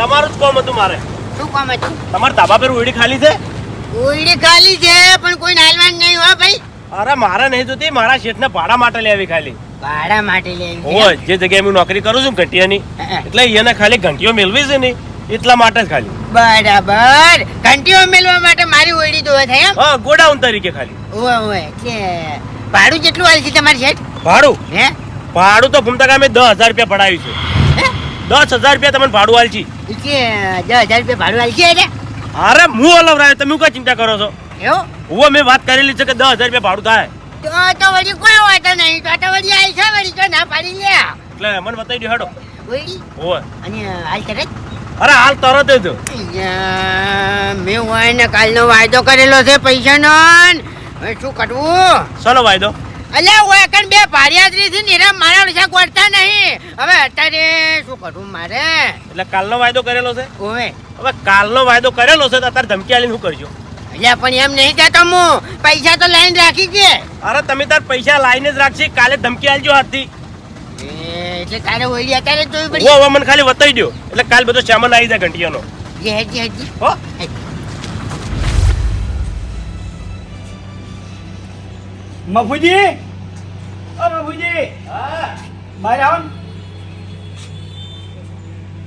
તમારું જ કોમ હતું મારે. શું કામ હતું? તમારા ધાબા પર ઉડી ખાલી છે? ઉડી ખાલી છે પણ કોઈ નાલવાન નહીં હોય ભાઈ. અરે મારે નહીં જોતી મારા શેઠને ભાડા માટે લેવી ખાલી. ભાડા માટે લેવી. હોય જે જગ્યાએ હું નોકરી કરું છું ઘંટિયાની એટલે એને ખાલી ઘંટીઓ મેળવી છે ને એટલા માટે જ ખાલી. બરાબર. ઘંટીઓ મેળવા માટે મારી ઓયડી જોવે થાય એમ. હા ગોડાઉન તરીકે ખાલી. ઓય ઓય કે ભાડું કેટલું હાલ છે તમારી શેઠ? ભાડું? હે? ભાડું તો ફૂમતા ગામે દસ હજાર રૂપિયા પડાવ્યું છે? દસ હજાર રૂપિયા તમને ભાડું દસ હજાર રૂપિયા ભાડું છે એટલે અરે હું અલવરાય તમે કઈ ચિંતા કરો છો? એવું? હું મેં વાત કરેલી છે કે દસ હજાર રૂપિયા ભાડું થાય. તો તો વળી કોઈ વાતો નહીં તો તો વળી આવી છે વળી તો ના પાડી લે. એટલે મને બતાવી દો હેડો. ઓયડી હોય અને હાલ કરે? અરે હાલ તરત જ. મેં ને કાલનો વાયદો કરેલો છે પૈસાનો હવે શું કરવું? ચલો વાયદો? અલ્યા ઓય એકન બે ભારિયાદરી થી નીરા મારા વિશે ગોળતા નહીં. હવે અત્યારે શું કરું મારે? એટલે કાલનો વાયદો કરેલો છે? ઓવે. હવે કાલનો વાયદો કરેલો છે તો અત્યારે ધમકી આલીને શું કરજો? અલ્યા પણ એમ નહીં કહેતો હું. પૈસા તો લાઈન રાખી કે. અરે તમે તાર પૈસા લાઈને જ રાખશે કાલે ધમકી આલજો હાથથી. એટલે તારે ઓયડી અત્યારે જોઈ પડી. ઓ હવે મને ખાલી વતાવી દો એટલે કાલ બધો સામાન આવી જાય ઘંટિયાનો. જી હજી હજી હો. મફુજી? ઓ મફુજી! બહાર આવો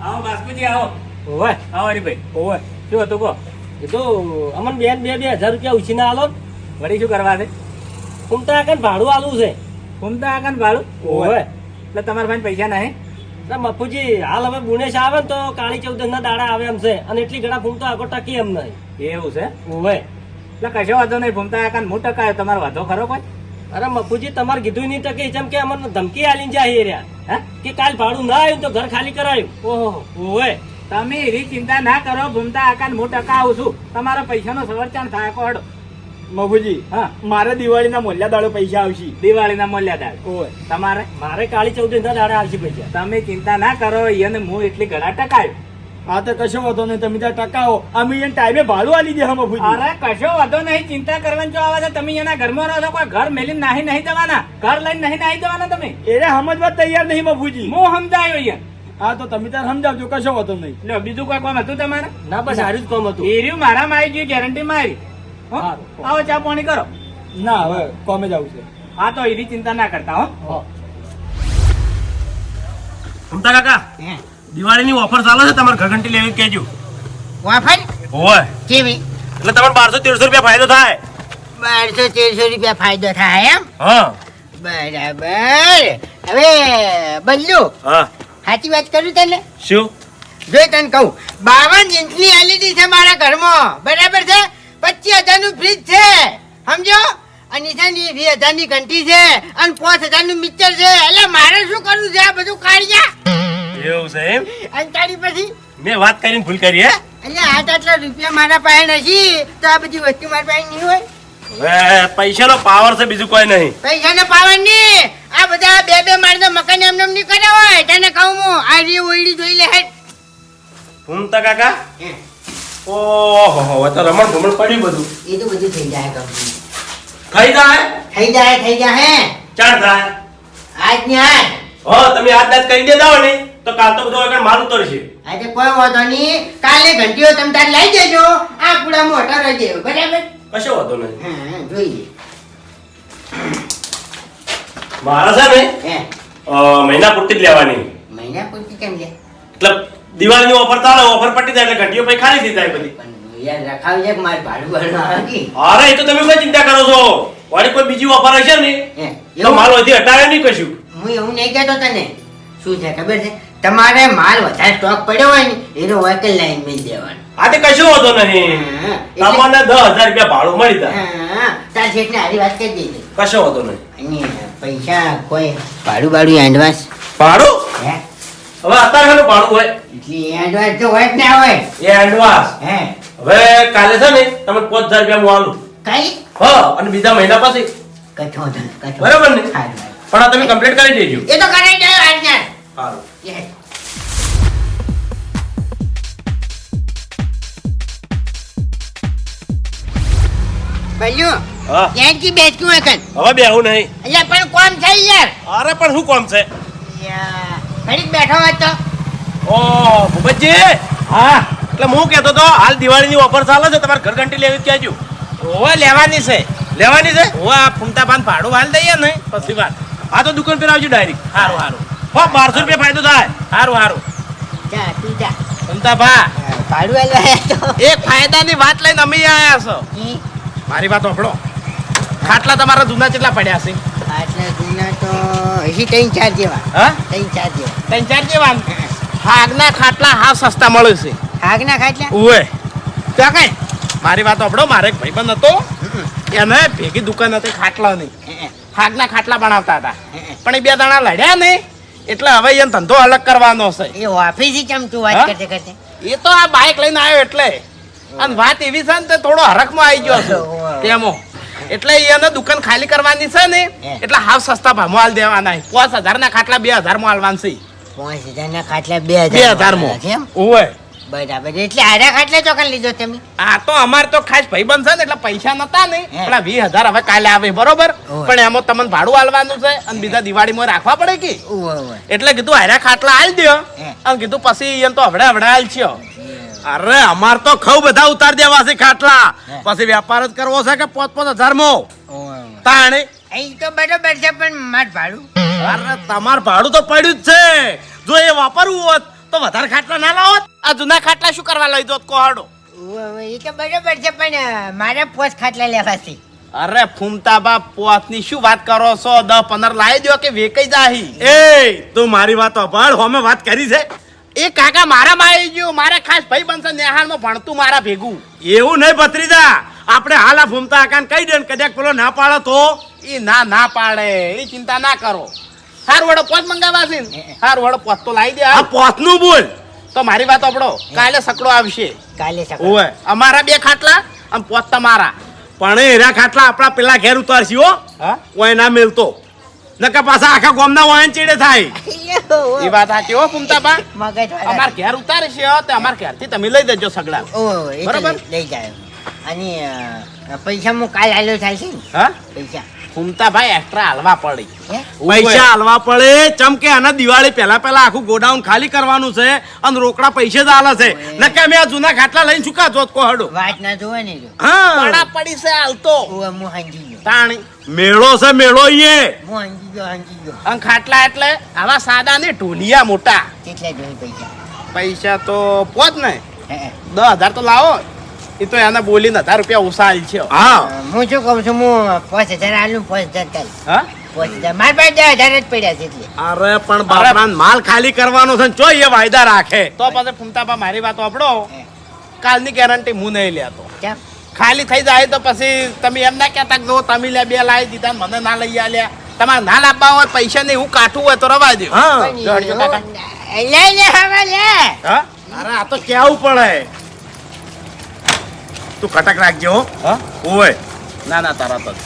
આવો બાસ્કુજી આવો. ઓવે આવો હરીભાઈ. ઓવે શું હતું કહો? એ તો અમન બે બે બે હજાર રૂપિયા ઉછીના આલો વળી શું કરવા છે? કુમતા કાન ભાડું આલું છે. ઘૂમતા આકાન ભાડું? ઓવે એટલે તમારા પાસે પૈસા નહીં? એટલે મફુજી હાલ હવે ગુણેશ આવે ને તો કાળી ચૌદસ ના દાડા આવે એમ છે. અને એટલી ઘણા ફૂમતો આગળ ટકી એમ નહીં. એવું છે? ઓવે એટલે કશો વાંધો નહીં ભૂમતા આકાન હું ટકાયો તમારો વાંધો ખરો કોઈ? અરે મફુજી તમારે કીધું નહીં ટકે જેમ કે અમને ધમકી આલીને જાય રહ્યા. હે? કે કાલ ભાડું ના આવ્યું તો ઘર ખાલી કરાયું. ઓહો. ઓવે. તમે એવી ચિંતા ના કરો ભૂમતા આકાન હું ટકાવું છું. તમારા પૈસાનો સવરચાણ થાય કોડો મફુજી હા. મારે દિવાળીના મોલ્યા દાડો પૈસા આવશે. દિવાળીના મૂલ્યાદાર ઓય તમારે? મારે કાળી ચૌદસ ના દાડા આવશે પૈસા. તમે ચિંતા ના કરો એને હું એટલી ગળા ટકાયું હા તો કશો વાંધો નહીં તમે ત્યાં ટકાવો. અમે એને ટાઈમે ભાડું આલી દે હા મફુજી અરે કશો વાંધો નહીં ચિંતા કરવાની જો આવે છે? તમે એના ઘરમાં રહો છો કોઈ ઘર મેલીને નાહી નહીં જવાના? ઘર લઈને નહીં નાહી જવાના તમે? એને સમજવા તૈયાર નહીં મફુજી હું સમજાયો અહીંયા. હા તો તમે ત્યાં સમજાવજો કશો વાંધો નહીં. લ્યો બીજું કોઈ કામ હતું તમારે? ના બસ સારું જ કામ હતું. એર્યું મારા મારામાં ગયું ગેરંટી મારી હો? આવો ચા પાણી કરો. ના હવે કોમે જ આવશે. હા તો એની ચિંતા ના કરતા હો. હો. ઘૂમતા કાકા. હે. દિવાળીની ઓફર ચાલે છે તમારે ઘઘંટી લેવી કેજો વાફર હોય. કેવી? એટલે તમારે બારસો તેરસો રૂપિયા ફાયદો થાય. બારસો તેરસો રૂપિયા ફાયદો થાય એમ? હા. બરાબર. હવે બદલું. હા. સાચી વાત કરું તને? શું? જો તને કહું બાવન ઇંચની એલઈડી છે મારા ઘરમાં. બરાબર છે? પચીસ હજારનું ફ્રીજ છે. સમજો? અને છે ને વીસ હજારની ઘંટી છે. અને પાંચ હજારનું મિક્સર છે. એટલે મારે શું કરવું છે? આ બધું કાઢ્યા એવું છે એમ? અને તારી પછી? મેં વાત કરીને ભૂલ કરી હે? એટલે આઠ આટલા રૂપિયા મારા પાસે નથી તો આ બધી વસ્તુ મારા પાસે નહીં હોય? હવે પૈસાનો પાવર છે બીજું કોઈ નહીં. પૈસાનો પાવર નહીં. આ બધા બે બે મારતો મકાન એમ એમ નહીં કરે હોય તને કહું હું આ રી ઓઈડી જોઈ લે હેડ. ભૂમતા કાકા? ઓહો તો રમણ ભમણ પડ્યું બધું. એ તો બધું થઈ જાય કંપની થઈ જાય? થઈ જાય થઈ જાય હે. ચાર થાય. આજની આજ. હો તમે આજ દાદ કરી દેતા હો ને. તો કાલ તો બધો આગળ માલ ઉતરશે. આજે કોઈ વાંધો નહીં. કાલે ઘંટીઓ તમે તાર લઈ જજો. આ પૂડા મોટા રહી બરાબર? કશો વાંધો નહીં. જોઈએ. મારા હે. મહિના પૂરતી જ લેવાની. મહિના પૂરતી કેમ લે? એટલે દિવાળીની ઓફર ચાલે ઓફર પટી જાય એટલે ઘંટીઓ પછી ખાલી થઈ જાય બધી. યાર રખાવી છે મારે ભાડું અરે એ તો તમે કઈ ચિંતા કરો છો. વાળી કોઈ બીજી ઓફર હશે ને તો માલ હજી હટાવે નહીં કશું. હું એવું નહીં કહેતો તને. શું છે ખબર છે? તમારે માલ વધારે સ્ટોક પડ્યો હોય ને એનો વહીકલ લાઈન મેં દેવાનો. આ તે કશો વાંધો નહીં. તમને દસ હજાર રૂપિયા ભાડું મળી જાય. તાર શેઠને હારી વાત કરી દીધી. કશો વાંધો નહીં. પૈસા કોઈ ભાડું ભાડું એડવાન્સ? ભાડું? હે? હવે અત્યારે શાનું ભાડું હોય. એટલે એડવાન્સ તો હોય જ ના હોય. એ એડવાન્સ. હે? હવે કાલે છે ને તમે પાંચ હજાર રૂપિયા હું આલું. કઈ? હા અને બીજા મહિના પછી. કઠો બરાબર ને? પણ આ તમે કમ્પ્લીટ કરી દેજો. એ તો કરાઈ જાય આજના સારું. ભલ્યું હા. યાંકી બેસક્યું એકન હવે બેહું નહીં. એટલે પણ કોમ છે યાર? અરે પણ શું કોમ છે? ઘડીક બેઠો હોય તો. ઓ ભૂપતજી! હા. એટલે હું કહેતો તો હાલ દિવાળીની ઓફર ચાલે છે તમારે ઘર ઘંટી લેવી કહેજો. ઓવે લેવાની છે. લેવાની છે? ઓવે આ ફૂમતા પાન ભાડું હાલ દઈએ ને. પછી વાત. આ તો દુકાન પર આવજો ડાયરેક્ટ. સારું હારું. હો બારસો રૂપિયા ફાયદો થાય. હારું હારું. જા તું જા. ફૂમતા ભા ભાડું એ તો. એક ફાયદાની વાત લઈને અમે આયા છો. મારી વાત સાંભળો. ખાટલા તમારા જૂના કેટલા પડ્યા છે. આટલા જૂના તો હજી ત્રણ ચાર જેવા. હા? ત્રણ ચાર જેવા. ત્રણ ચાર જેવા? હાગના ખાટલા હાવ સસ્તા મળે છે. આગના ખાટલા? ઓવે ત્યાં કઈ? મારી વાત સાંભળો મારે એક ભાઈબંધ હતો. એને ભેગી દુકાન હતી ખાટલાની. હાગના ખાટલા બનાવતા હતા. પણ એ બે દાણા લડ્યા ને એટલે હવે એને ધંધો અલગ કરવાનો છે. એ ઓફિસ કેમ તું વાત કરતે કરતે? એ તો આ બાઇક લઈને આવ્યો એટલે. અને વાત એવી છે ને તે થોડો હરખમાં આવી ગયો છે. તેમો એટલે એને દુકાન ખાલી કરવાની છે ને. એટલે હાવ સસ્તા ભાવમાં હાલ દેવાના પાંચ હજાર ના ખાટલા બે હજારમાં હાલવાના છે. પાંચ હજારના ખાટલા બે હજાર હજારમાં ઓવે બરાબર. એટલે આરા ખાટલે ચોકન લીધો તમે? આ તો અમાર તો ખાસ ભાઈબંધ છે ને એટલે પૈસા નતા ને. પણ વીસ હજાર હવે કાલે આવે બરોબર? પણ એમાં તમને ભાડું આલવાનું છે અને બીજા દિવાળીમાં રાખવા પડે કે. એટલે કીધું આરા ખાટલા આલ દો અને કીધું પછી એમ તો હવડે હવડે આલ છો અરે અમાર તો ખવ બધા ઉતાર દેવા છે ખાટલા. પછી વેપાર જ કરવો છે કે પોત પોત હજારમાં. તાણે? અહીં તો બરોબર છે પણ માર ભાડું? અરે તમાર ભાડું તો પડ્યું જ છે. જો એ વાપરવું હોત તો વધારે ખાટલા ના લાવો આ જૂના ખાટલા શું કરવા લઈ દો કોહાડો. એ તો બરોબર છે પણ મારે પોસ ખાટલા લેવા છે અરે ફૂમતા બા પોતની શું વાત કરો છો? દસ પંદર લાવી દો કે વેકાઈ જાહી? એ તું મારી વાત અભાળ હોમે વાત કરી છે. એ કાકા મારા માં આવી મારે મારા ખાસ ભાઈ બનશે નેહાળમાં ભણતું મારા ભેગું. એવું નહીં ભત્રીજા. આપણે હાલા ફૂમતા કાન કહી દે ને કદાચ પેલો ના પાડે તો? એ ના ના પાડે. એ ચિંતા ના કરો. હાર વડો પોત મંગાવા છે ને? હાર વડો પોત તો લાવી દે આ પોત પોતનું બોલ. તો મારી વાત આપડો કાલે સકડો આવશે. કાલે સકડો. ઓય અમારા બે ખાટલા અને પોત તમારા. પણ એરા ખાટલા આપણા પેલા ઘેર ઉતારશી હો. હા? ઓય ના મેલતો. નકર પાછા આખા ગોમના વાયન ચીડે થાય. એ વાત સાચી હો ફૂમતા બા અમાર ઘેર ઉતારશે તો અમાર ઘેરથી તમે લઈ દેજો સગડા. બરાબર. લઈ- જાય અને પૈસા હું કાલ આલ્યો થાય છે ને? હા? પૈસા. ફૂમતા ભાઈ એક્સ્ટ્રા હાલવા પડી. પૈસા હાલવા પડે. ચમ કે આના દિવાળી પહેલા પહેલા આખું ગોડાઉન ખાલી કરવાનું છે અને રોકડા પૈસે જ હાલે છે. નકે મેં આ જૂના ખાટલા લઈને ચૂકા જોત કો હડો? વાત ના જોવે ને જો. હા. પડા પડી છે હાલતો. હું હાંજી ગયો. તાણી. મેળો છે મેળો ઈએ હું હાંજી ગયો હાંજી ગયો. અને ખાટલા એટલે આવા સાદા ને ઢોલિયા મોટા. કેટલા જોઈએ પૈસા? પૈસા તો પોત ને. દસ હજાર તો લાવો. એ તો એને બોલીને હજાર રૂપિયા ઉસાલ છે. હા. હું શું કહું છું હું પાંચ હજાર આલું પાંચ હજાર હા? પાંચ પાસે દસ હજાર જ પડ્યા છે એટલે. અરે પણ બાપરા માલ ખાલી કરવાનો છે ને એ વાયદા રાખે. તો પછી મારી વાત આપડો કાલની ગેરંટી હું નહીં લેતો. કેમ? ખાલી થઈ જાય તો પછી તમે એમ ના કહેતા કે જો તમે લે બે લાવી દીધા ને મને ના લઈ આલ્યા. તમારે ના લાવવા હોય પૈસા નહીં હું કાઠું હોય તો રવા દે. હા. લે લે હવે લે. અરે આ તો કેવું પડે. તું ખટક રાખજો હો. હા? ઓય. ના ના તરત જ.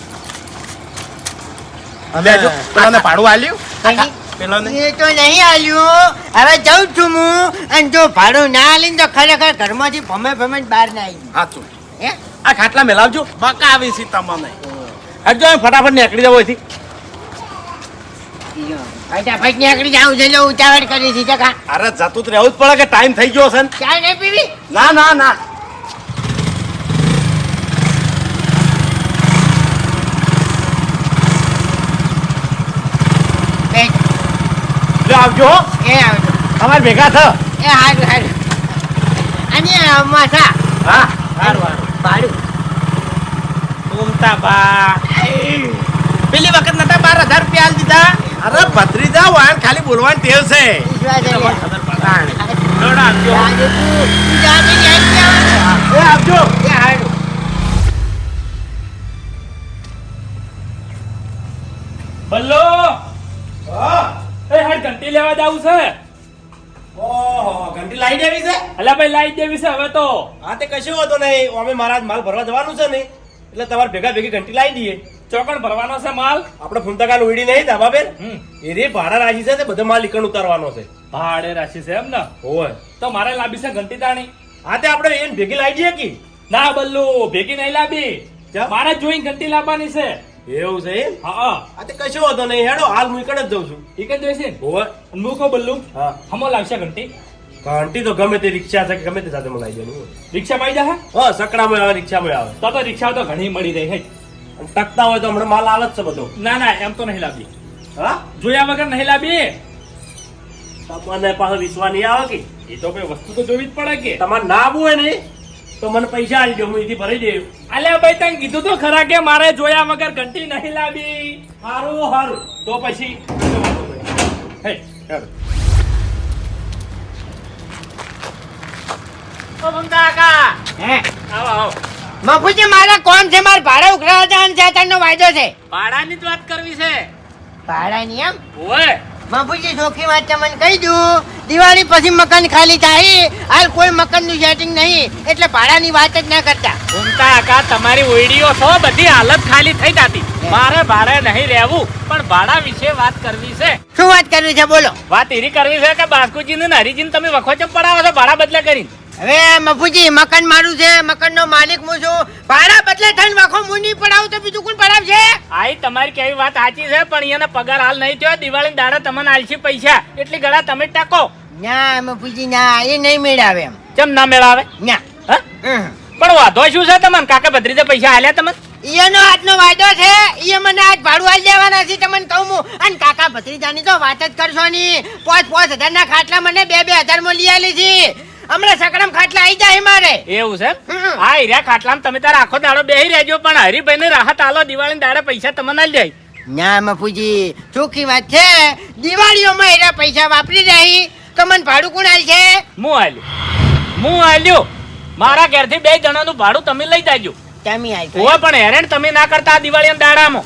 અને પેલાને ભાડું આલ્યું? પેલાને? એ તો નહીં આલ્યું. હવે જઉં છું હું. અને જો ભાડું ના આલીને તો ખરેખર ઘરમાંથી ભમે ભમે બહાર ના આવી હાચું. હે? આ ખાટલા મેલાવજો છે તમને. હજો ફટાફટ નીકળી જાવ અહીંથી. ફટાફટ નીકળી જાઉં છે ઉતાવળ કરી છે જગા અરે જતું જ રહેવું જ પડે કે ટાઈમ થઈ ગયો છે ને. ચા નહીં પીવી? ના ના ના બેસ. જો આવજો હો. એ આવજો. તમારે ભેગા થ. એ હારું હારું. અને માથા હા? હારું હારું. ભાડું ઘૂમતા બા પેલી વખત નતા બાર હજાર રૂપિયા આલ દીધા? અરે ભત્રીજા વાયન ખાલી બોલવાની ટેવ છે. ખબર પડે આપજો. લેવા જાવું છે? ઓહો ઘંટી લાવી દેવી છે? અલા ભાઈ લાઈ દેવી છે હવે તો. હા તે કશું હોતો નહીં. અમે મારા માલ ભરવા જવાનું છે નહીં એટલે તમારે ભેગા ભેગી ઘંટી લાવી દઈએ. ચોકણ ભરવાનો છે માલ? આપણે ફૂમતાકાલ ઉડી નહીં ધાબા બેન. એ રે ભાડા રાશી છે તે બધો માલ ઈકણ ઉતારવાનો છે. ભાડે રાશી છે એમ ને? હોય. તો મારે લાવી છે ઘંટી તાણી. હા તે આપણે એને ભેગી લાવી દઈએ કે? ના બલ્લુ ભેગી નહીં લાવી? મારે જોઈ ઘંટી લાવવાની છે. એવું છે હા હા. હા તે કશો વાંધો નહીં. હેડો હાલ હું ઈકણ જ જઉં છું. ઈ જ જોઈશે ને હોય અને હું કહું બલ્લુ હા. હમો લાવશે ઘંટી. ઘંટી તો ગમે તે રિક્ષા છે કે ગમે તે સાથે મલાઈ દેવાનું રિક્ષા માં આવી જાય હા સકડામાં આવે રિક્ષામાં આવે. તો તો રિક્ષા તો ઘણી મળી રહી હે. ટકતા હોય તો હમણાં માલ આવે જ છે બધો. ના ના એમ તો નહીં લાવી હા? જોયા વગર નહીં લાવી તમને પાછો વિશ્વાસ નહીં આવે કે? એ તો કોઈ વસ્તુ તો જોવી જ પડે કે. તમારે ના આવવું હોય ને. તો મને પૈસા આપી દો હું એથી ભરી દે અલ્યા ભાઈ તને કીધું તો ખરા કે મારે જોયા વગર ઘંટી નહીં લાવી? સારું સારું તો પછી હે મફુજી મારે કોણ છે? મારે ભાડે ઉઘરાવા જવાનું છે વાયદો છે. ભાડાની જ વાત કરવી છે. ભાડાની એમ? ઓય. મફુજી ચોખ્ખી વાત તમને કહી દઉં. દિવાળી પછી મકાન ખાલી થાય હાલ કોઈ મકાનનું સેટિંગ નહીં એટલે ભાડાની વાત જ ના કરતા. ઘૂમતા કાકા તમારી ઓઈડીઓ છો બધી હાલત ખાલી થઈ જતી. મારે ભાડે નહીં રહેવું પણ ભાડા વિશે વાત કરવી છે. શું વાત કરવી છે બોલો. વાત એરી કરવી છે કે બાસ્કુજી ને હરીજી તમે વખો ચમ પડાવો છો ભાડા બદલે કરીને? હવે મફુજી મકાન મારું છે મકાનનો માલિક હું છું. ભાડા બદલે થઈને વાખો હું નહીં પડાવું તો બીજું કોણ પડાવશે? આઈ તમારી કેવી વાત સાચી છે પણ એને પગાર હાલ નહીં થયો દિવાળી દાડા તમને આલશી પૈસા. એટલી ગળા તમે ટકો. ના મફુજી ના એ નહીં મેળાવે એમ. કેમ ના મેળાવે? ના. પણ વાંધો શું છે તમને? કાકા ભત્રીજે પૈસા આલ્યા તમને? એનો આજનો વાયદો છે. એ મને આજ ભાડું આલી દેવાના છે તમને કહું હું. અને કાકા ભત્રીજાની તો વાત જ કરશો ની પાંચ પાંચ હજાર ના ખાટલા મને બે બે હજારમાં લઈ આલી છે. હમણાં સકડમ ખાટલા આવી જાય મારે. એવું છે. હા હીરા ખાટલામાં તમે તાર આખો દાડો બેહી રહેજો પણ હરીભાઈ ને રાહત આલો દિવાળી દાડે પૈસા તમને લઈ જાય ના મફુજી ચોખ્ખી વાત છે. દિવાળીઓમાં હીરા પૈસા વાપરી રહી તો મને ભાડું કોણ આલ છે હું આલ્યું? હું હાલ્યું મારા ઘેરથી બે જણાનું ભાડું તમે લઈ જાજો. તમે હાલ હોય પણ હેરાન તમે ના કરતા દિવાળી દાડામાં.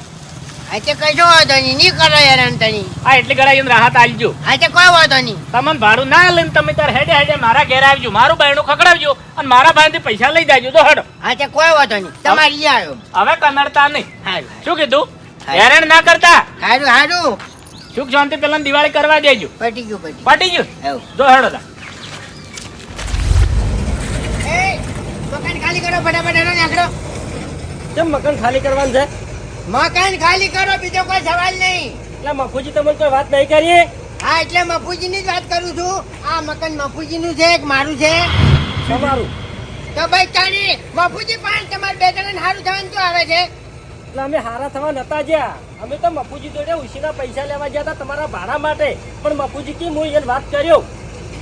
આજે કશો વાંધો નહીં નહીં કરો હેરાન તની. આ એટલી ગળા એને રાહત આલજો આજે કોઈ વાંધો નહીં. તમને ભાડું ના લઈને તમે તાર હેડે હેડે મારા ઘેર આવજો મારું બાયણું ખકડાવજો અને મારા ભાઈથી પૈસા લઈ જાજો તો હડો. આજે કોઈ વાંધો નહીં. તમારી આવ્યો હવે કનડતા નહીં. શું કીધું? હા. હેરાન ના કરતા? હારું હારું. સુખ શાંતિ પેલા દિવાળી કરવા દેજો. પટી ગયું પટી પટી ગયું? જો હેડો તા. મકાન ખાલી કરો ફટાફટ હેડો કેમ મકાન ખાલી કરવાનું છે? મકાન ખાલી કરો બીજો કોઈ સવાલ નહીં. એટલે મફુજી તમને કોઈ વાત નહીં કરી હા? એટલે મફુજી ની જ વાત કરું છું. આ મકાન મફુજી નું છે કે મારું છે. તમારું? તો ભાઈ તાણી મફુજી પણ તમારે બે જણા સારું થવાનું શું આવે છે? એટલે અમે હારા થવા નતા જ્યાં. અમે તો મફુજી જોડે ઉશીના પૈસા લેવા ગયા હતા તમારા ભાડા માટે. પણ મફુજી કી હું એને વાત કર્યો?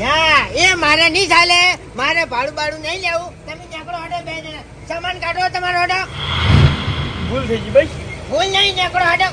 ના એ મારે નહીં ચાલે. મારે ભાડું ભાડું નહીં લેવું. તમે નીકળો હટો બે જણા સામાન કાઢો તમારો હટો ભૂલ થઈ ગઈ ભાઈ. ભૂલ નહીં નીકળો હટો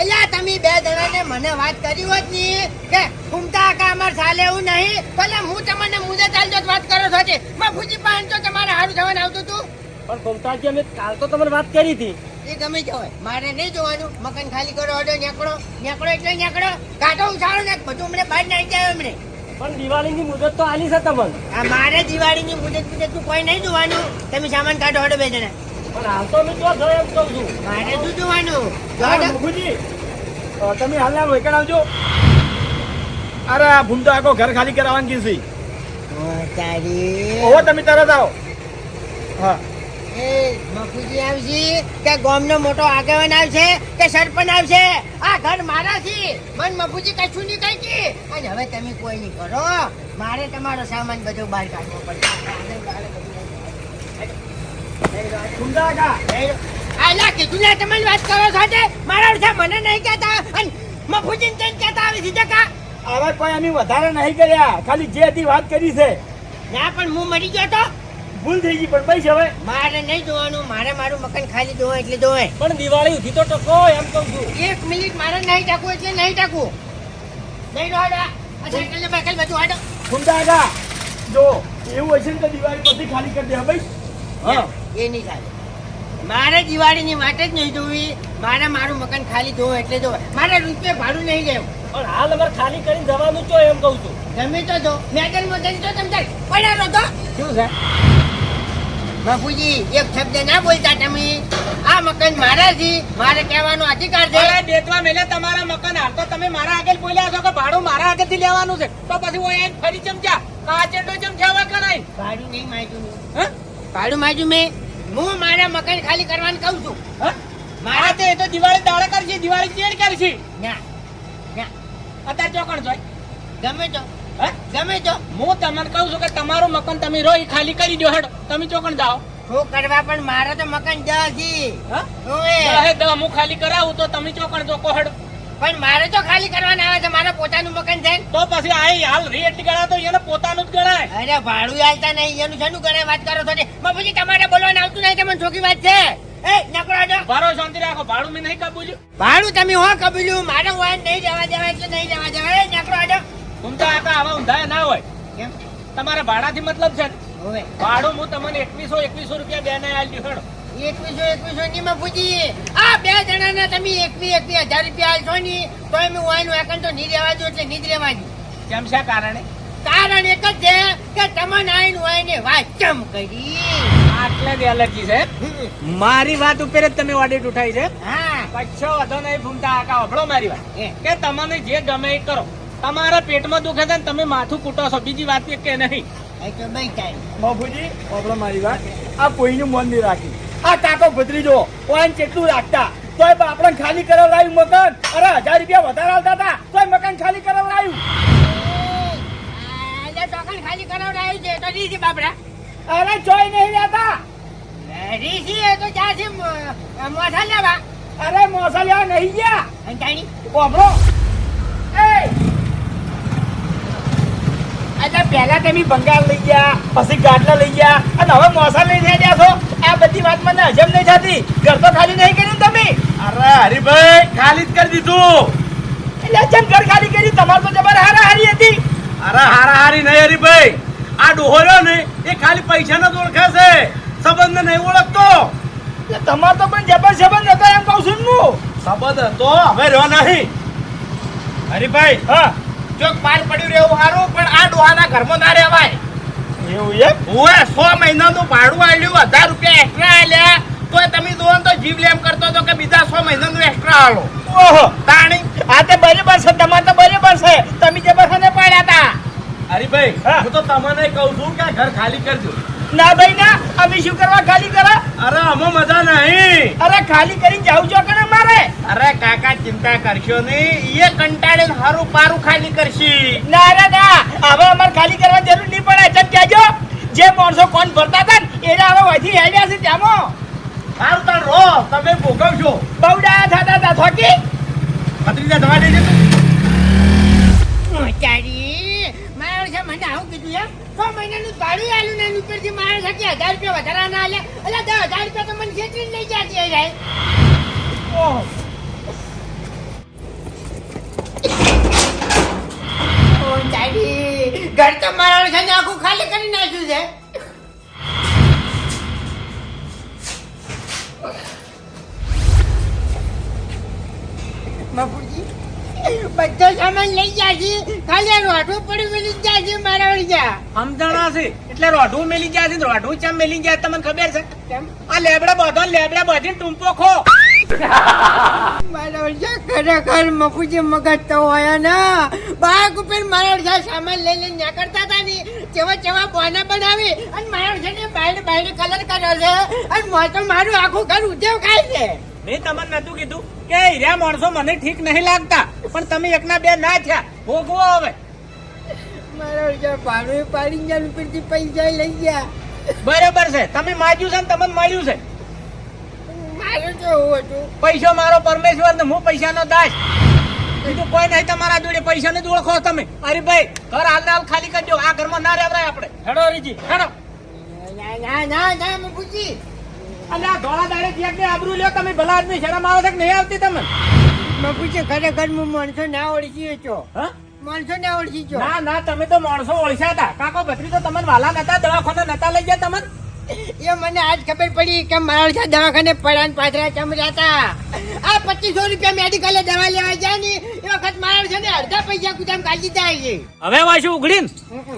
અલ્યા તમે બે જણાને મને વાત કરી હોતની કે ફૂમતા કા અમાર ચાલે એવું નહીં ભલે હું તમને મુદે ચાલજો વાત કરો છો છે ફૂજી પાન તો તમારે હારું જવાનું આવતું તું પણ કોમતાજી અમે કાલ તો તમને વાત કરી હતી. એ ગમે જવાય મારે નહીં જોવાનું મકાન ખાલી કરો હડો નીકળો નીકળો એટલે નીકળો. કાઢો ઉછાળો ને બધું અમને બહાર નાખી જાય અમને. પણ દિવાળીની મુદત તો આલી છે તમને. મારે દિવાળીની મુદત મુદત કોઈ નહીં જોવાનું. તમે સામાન કાઢો હડો બે જણા. પણ હાલ તો અમે જો જો એમ કહું છું. મારે શું જોવાનું? હા, હડો. તમે હાલ વેકણ આવજો. અરે આ ભૂમતો આખો ઘર ખાલી કરાવવાની તારી. ઓહો તમે તરત આવો. હા. એ આવશે કે ગામનો મોટો આગેવાન આવશે કે સરપંચ આવશે? આ ઘર મારા છે. મન મફુજી કશું નહીં કહી છે અને હવે તમે કોઈ નહીં કરો. મારે તમારો સામાન બધો બહાર કાઢવો પડશે. આલા કીધું ને તમે વાત કરો છો મારા અડધા મને નહીં કહેતા અને મફુજી ને કહેતા આવી સીધા કા? હવે કોઈ અમે વધારે નહીં કર્યા. ખાલી જે હતી વાત કરી છે. ના પણ હું મરી ગયો તો? ભૂલ થઈ ગઈ પણ પૈસા હવે. મારે નહીં જોવાનું મારે મારું મકાન ખાલી જોવે એટલે જોવે પણ દિવાળી ઉઠી તો ટકો એમ કહું છું. એક મિનિટ મારે નહીં ટાકવું એટલે નહીં ટાકવું નહીં આ સાયકલ ને બાયકલ બધું હાડો ભૂમતા જો એવું હશે ને તો દિવાળી પછી ખાલી કરી દે ભાઈ. હા. એ નહીં ચાલે મારે દિવાળીની માટે જ નહીં જોવી. મારે મારું મકાન ખાલી જોવું એટલે જો મારે રૂપિયા ભાડું નહીં લેવું. પણ હાલ અમારે ખાલી કરીને જવાનું છો એમ કહું છું. ગમે તો જો. મેટલ મોટલ તો તમે પડ્યા તો. શું છે? બાપુજી એક શબ્દ ના બોલતા તમે. આ મકાન મારા છે. મારે કહેવાનો અધિકાર છે. દેતવા મેલે તમારા મકાન. હાલ તો તમે મારા આગળ બોલ્યા છો કે ભાડું મારા આગળથી લેવાનું છે. તો પછી હું એમ ફરી ચમચા કાચેટો ચમચા હોય કે નહીં? ભાડું નહીં માંગ્યું. હા? ભાડું માજુ મેં. હું મારા મકાન ખાલી કરવાનું કહું છું. હા? મારા તે એ તો દિવાળી દાડે કરશે દિવાળી ચેડ કરશે ના ના અત્યારે ચોકણ જોઈ ગમે તો હે? ગમે તો હું તમને કહું છું કે તમારું મકાન તમે રહો ઈ ખાલી કરી દો હેડો. તમે ચોકણ જાઓ? શું કરવા પણ મારે તો મકાન દસ હા? ઓવે. હું ખાલી કરાવું તો તમે ચોકણ જોકો હેડો. પણ મારે તો ખાલી કરવાના આવે છે. મારે પોતાનું મકાન છે. તો પછી આ હાલ રેટ ગણાતો એને પોતાનું જ ગણાય. અરે ભાડું હાલતા નહીં. એનું શેનું ગણે વાત કરો છો ને. પછી તમારે બોલવાનું આવતું નહીં. તમને ચોખી વાત છે? એ નકરો આજો. ભારો શાંતિ રાખો. ભાડું મેં નહીં કબૂલ્યું ભાડું તમે હો કબૂલ્યું મારે હોય નહીં જવા દેવા એટલે નહીં જવા દેવા એ નકરો આજો. તો આકા આવા ઊંધાયા ના હોય. કેમ? તમારા ભાડાથી મતલબ છે હવે. ભાડું હું તમને એકવીસો એકવીસો રૂપિયા બેને આલ હેડો. એકવીસો એકવીસો ની માં પૂછી. આ બે જણાના તમે એકવી એકવી હજાર રૂપિયા આલશો ની તો એમ વાયનું એકન તો નહીં રહેવા એટલે નહીં જ રહેવા દઉં. કેમ શા કારણે? કારણ એક જ છે કે તમને હોય ને વાત ચમ કરી? આટલે જ અલગી છે મારી વાત ઉપર જ તમે ઓડિટ ઉઠાઈ છે હા. કચ્છો વધો નહીં ભૂમતા આકા અભળો મારી વાત. કે તમને જે ગમે એ કરો. તમારા પેટમાં દુખે છે ને તમે માથું કૂટો છો બીજી વાત કે નહીં. બાપુજી આપણે મારી વાત. આ કોઈનું મન નહીં રાખી. આ કાકો ભત્રીજો કોઈને કેટલું રાખતા તોય પણ આપણે ખાલી કરાવડાયું મકાન? અરે હજાર રૂપિયા વધારે આવતા હતા. તોય મકાન ખાલી કરાવડાયું. ટોકન ખાલી કરાવડાવ્યું છે તો રીસી બાપડા. અરે ચોય નહીં રહેતા રીસી એ તો જ્યાં છે મોસા લેવા અરે મોસલિયા નહીં ગયા. અંતાણી ઓભળો એ એટલે પહેલા તમે બંગાળ લઈ ગયા પછી ગાટલા લઈ ગયા અને હવે મોસા લઈ રહ્યા છો. આ બધી વાત મને હજમ નહીં થતી. ઘર તો ખાલી નહીં કર્યું તમે? અરે હરીભાઈ ખાલી જ કરી દીધું. એટલે જેમ ઘર ખાલી કરી તમારે તો જબર હારા હારી હતી. અરે હારા હારી નહીં હરીભાઈ. આ ડોહોર્યો ને એ ખાલી પૈસાનો જ ઓળખે છે સંબંધ નહીં ઓળખતો. તમાર તો પણ જબર સંબંધ હતો એમ કહું છું હું સંબંધ હતો હવે રહ્યો નહીં. હરીભાઈ હા. ચોક પાર પડ્યું રહેવું સારું પણ આ ડોહાના ઘરમાં ના રહેવાય. એવું એમ? ઓએ સો મહિનાનું ભાડું આલ્યું હજાર રૂપિયા એક્સ્ટ્રા આલ્યા. તોય તમે દો તો જીવ લેમ કરતો તો કે બીજા સો મહિનાનું એક્સ્ટ્રા આલો. ઓહો. તાણી. આ તે બરાબર છે તમારે તો બરાબર છે. તમે જબર ને પાડ્યા હતા હરીભાઈ. હું. તો તમને કહું છું કે ઘર ખાલી કરજો. ના ભાઈ ના અમે શું કરવા ખાલી કરા? અરે અમે મજા નહીં. અરે ખાલી કરીને જાવ છો કે મારે? અરે કાકા ચિંતા કરશો નહીં. એ કંટાળે હારું પારું ખાલી કરશી. ના રે ના. હવે અમારે ખાલી કરવા જરૂર નહીં પડે. ચમ કહેજો. જે માણસો કોણ ભરતા હતા ને એને હવે વધી આવ્યા છે ત્યાંમાં. સારું તાર રો તમે ભોગવશો. બહુ ડાયા થતા હતા થોકી. ભત્રીજા દવા દેજે છ મહિનાનું ભાડું આલું ને એની ઉપરથી મારે સાથે હજાર રૂપિયા વધારા ના આલે એટલે દસ હજાર રૂપિયા તો મને ખેંચી લઈ જતી જાય ઓહ. ઘર તો મારા છે ને આખું ખાલી કરી નાખ્યું છે. બધો સામાન લઈ છે. ખાલી રોટું પડી મેલી જ છે મારા વળી સમજણા છે. એટલે રોઢું મેલી છે રોઢું ચમ મેલી જાય તમને ખબર છે? કેમ? આ લેબડા બધો લેબડા બધી ટૂંપો ખો. મારા વળી ખરેખર મફુજી મગજ તો હોય ને. બાઈક ઉપર મારા વળી સામાન લઈ લઈને કરતા હતા ને. જેવા જેવા બોના બનાવી. અને મારા વળી ને બાયડ બાયડ કલર કર્યો છે. અને મોં તો મારું આખું ઘર ઉદ્યોગ ખાય છે. મેં તમને નતું કીધું. કે હીરા માણસો મને ઠીક નહીં લાગતા. પણ તમે એકના બે ના થયા. ભોગવો હવે. મારા વિચાર ભાડું પાડી ગયા ઉપરથી પૈસા લઈ ગયા. બરાબર છે. તમે માજ્યું છે ને તમને મળ્યું છે. મારું કેવું હતું. પૈસો મારો પરમેશ્વર ને હું પૈસાનો દાસ. બીજું કોઈ નહીં તમારા જોડે પૈસા ને ઓળખો તમે. અરે ભાઈ ઘર હાલ હાલ ખાલી કરજો આ ઘરમાં ના રહેવાય આપણે. હેડો રીજી હેડો. ના ના ના ના મફુજી અને આ ધોળા દાડે ક્યાંક ને આબરૂ લ્યો તમે ભલા આદમી શરમ આવે છે કે નહીં આવતી તમને? મફુજી ખરેખર હું માણસો ના ઓળખી છો? હા? માણસો ને ઓળખી છો? ના ના તમે તો માણસો ઓળખ્યા હતા. કાકો ભત્રી તો તમને વાલા નતા દવાખાના નતા લઈ ગયા તમને? એ મને આજ ખબર પડી કે મારા દવાખાને પડાન પાથરા ચમડ્યા હતા આ પચીસો રૂપિયા મેડિકલે દવા લેવા જાય ને એ વખત મારા છે ને અડધા પૈસા કુદામ કાઢી જાય છે. હવે વાસુ ઉઘડીને?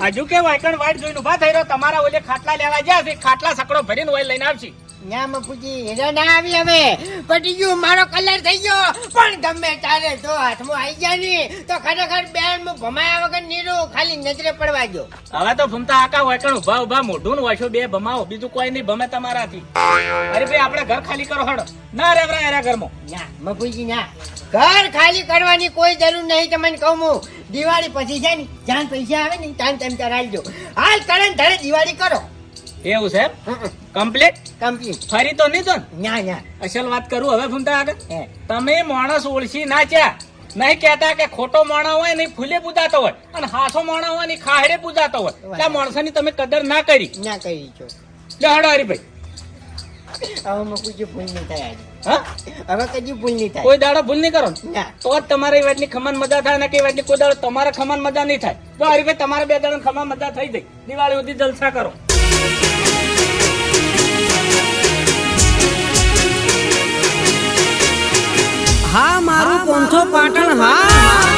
હજુ કે વાયકણ વાઈટ જોઈને ઊભા થઈ રહ્યો તમારા ઓલે ખાટલા લેવા જાય છે ખાટલા સકડો ભરીને ઓય લઈને આવશે. ના મફુજી હેરા ના આવી હવે. પટી ગયું મારો કલર થઈ ગયો. પણ ગમે તારે તો હાથમાં આવી ગયા ને તો ખરેખર બેન મુ ભમાયા વગર નીરો ખાલી નજરે પડવા ગયો હવે તો ભમતા આકા વાયકણ ઊભા ઊભા મોઢું ને વાંચો બે ભમાવો બીજું કોઈ નહીં ભમે તમારાથી. અરે ભાઈ આપણે ઘર ખાલી કરો હડો. ના રેવરા એરા ઘરમાં. ના મફુજી ના ઘર ખાલી કરવાની કોઈ જરૂર નહીં તમને કહું હું. દિવાળી પછી છે ને જ્યાં પૈસા આવે ને ત્યાં તેમ કરાવજો હાલ કરે ધરે દિવાળી કરો. એવું સાહેબ કમ્પ્લીટ કમ્પ્લીટ ફરી તો નહીં તો ના ના અસલ વાત કરું હવે ભૂમતા આગળ? તમે માણસ ઓળખી નાચ્યા નહીં કહેતા કે ખોટો માણસ હોય નહીં ફૂલે પૂજાતો હોય. અને હાથો માણસ હોય ને ખાહડે પૂજાતો હોય. ત્યાં માણસોની તમે કદર ના કરી. ના કરી છો લે હડો હરીભાઈ હવે મકુજી ભૂલ નહીં થાય હા? હવે કદી ભૂલ નહીં થાય. કોઈ દાડો ભૂલ નહીં કરો તો જ તમારે વાતની ખમણ મજા થાય ને કે વાતની કોઈ દાડો તમારે ખમણ મજા નહીં થાય. તો હરીભાઈ તમારે બે દાડો ખમણ મજા થઈ જાય દિવાળી સુધી જલસા કરો. હા મારું પોંથો પાટણ હા.